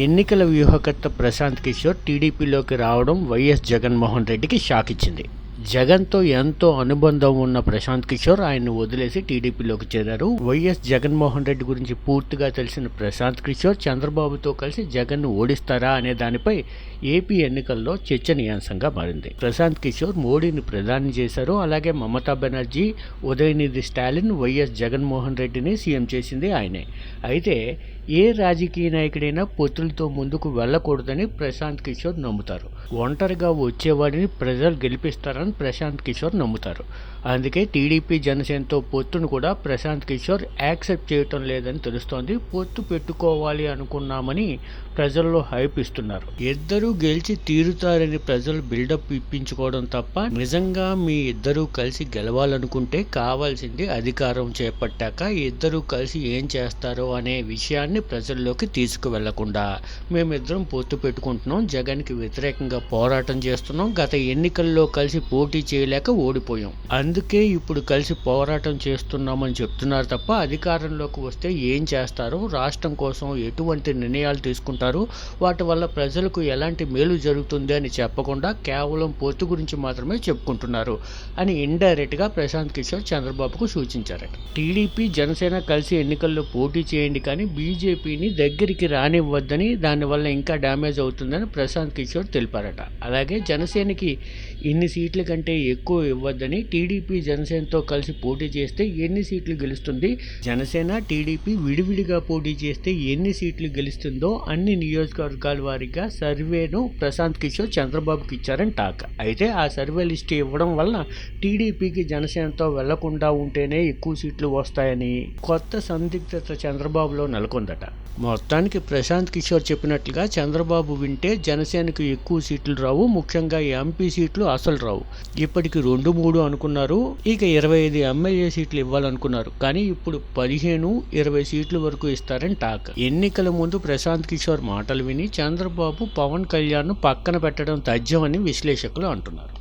ఎన్నికల వ్యూహకర్త ప్రశాంత్ కిషోర్ టీడీపీలోకి రావడం వైఎస్ జగన్మోహన్ రెడ్డికి షాక్ ఇచ్చింది. జగన్తో ఎంతో అనుబంధం ఉన్న ప్రశాంత్ కిషోర్ ఆయన్ను వదిలేసి టీడీపీలోకి చేరారు. వైఎస్ జగన్మోహన్ రెడ్డి గురించి పూర్తిగా తెలిసిన ప్రశాంత్ కిషోర్ చంద్రబాబుతో కలిసి జగన్ను ఓడిస్తారా అనే దానిపై ఏపీ ఎన్నికల్లో చర్చనీయాంశంగా మారింది. ప్రశాంత్ కిషోర్ మోడీని ప్రధాని చేశారు. అలాగే మమతా బెనర్జీ ఉదయనిధి స్టాలిన్ వైఎస్ జగన్మోహన్ రెడ్డిని సీఎం చేసింది ఆయనే. అయితే ఏ రాజకీయ నాయకుడైనా పొత్తులతో ముందుకు వెళ్ళకూడదని ప్రశాంత్ కిషోర్ నమ్ముతారు. ఒంటరిగా వచ్చేవాడిని ప్రజలు గెలిపిస్తారని ప్రశాంత్ కిషోర్ నమ్ముతారు. అందుకే టీడీపీ జనసేనతో పొత్తును కూడా ప్రశాంత్ కిషోర్ యాక్సెప్ట్ చేయటం లేదని తెలుస్తోంది. పొత్తు పెట్టుకోవాలి అనుకున్నామని ప్రజల్లో హైప్ ఇస్తున్నారు. ఇద్దరూ గెలిచి తీరుతారని ప్రజలు బిల్డప్ ఇప్పించుకోవడం తప్ప నిజంగా మీ ఇద్దరూ కలిసి గెలవాలనుకుంటే కావాల్సింది అధికారం చేపట్టాక ఇద్దరూ కలిసి ఏం చేస్తారో అనే విషయాన్ని ప్రజల్లోకి తీసుకువెళ్ళకుండా మేమిద్దరం పొత్తు పెట్టుకుంటున్నాం. జగన్కి వ్యతిరేకంగా పోరాటం చేస్తున్నాం. గత ఎన్నికల్లో కలిసి పోటీ చేయలేక ఓడిపోయాం. అందుకే ఇప్పుడు కలిసి పోరాటం చేస్తున్నామని చెప్తున్నారు తప్ప అధికారంలోకి వస్తే ఏం చేస్తారో రాష్ట్రం కోసం ఎటువంటి నిర్ణయాలు తీసుకుంటారు వాటి వల్ల ప్రజలకు ఎలాంటి మేలు జరుగుతుంది అని చెప్పకుండా కేవలం పొత్తు గురించి మాత్రమే చెప్పుకుంటున్నారు అని ఇండైరెక్ట్గా ప్రశాంత్ కిషోర్ చంద్రబాబుకు సూచించారట. టీడీపీ జనసేన కలిసి ఎన్నికల్లో పోటీ చేయండి కానీ బీజేపీని దగ్గరికి రానివ్వద్దని దానివల్ల ఇంకా డ్యామేజ్ అవుతుందని ప్రశాంత్ కిషోర్ తెలిపారట. అలాగే జనసేనకి ఇన్ని సీట్లు కంటే ఎక్కువ ఇవ్వద్దని టీడీపీ జనసేనతో కలిసి పోటీ చేస్తే ఎన్ని సీట్లు గెలుస్తుంది? జనసేన టీడీపీ విడివిడిగా పోటీ చేస్తే ఎన్ని సీట్లు గెలుస్తుందో అన్ని నియోజకవర్గాల వారీగా సర్వేను ప్రశాంత్ కిషోర్ చంద్రబాబుకి ఇచ్చారని టాక్. అయితే ఆ సర్వే లిస్ట్ ఇవ్వడం వల్ల టీడీపీకి జనసేనతో వెళ్ళకుండా ఉంటేనే ఎక్కువ సీట్లు వస్తాయని కొత్త సందిగ్ధత చంద్రబాబులో నెలకొందట. మొత్తానికి ప్రశాంత్ కిషోర్ చెప్పినట్లుగా చంద్రబాబు వింటే జనసేనకు ఎక్కువ సీట్లు రావు ముఖ్యంగా ఎంపీ సీట్లు అసలు రావు. ఇప్పటికి రెండు మూడు అనుకున్నారు. ఇక ఇరవై ఐదు ఎమ్మెల్యే సీట్లు ఇవ్వాలనుకున్నారు. కానీ ఇప్పుడు పదిహేను ఇరవై సీట్ల వరకు ఇస్తారని టాక్. ఎన్నికల ముందు ప్రశాంత్ కిషోర్ మాటలు విని చంద్రబాబు పవన్ కళ్యాణ్ పక్కన పెట్టడం తథ్యమని విశ్లేషకులు అంటున్నారు.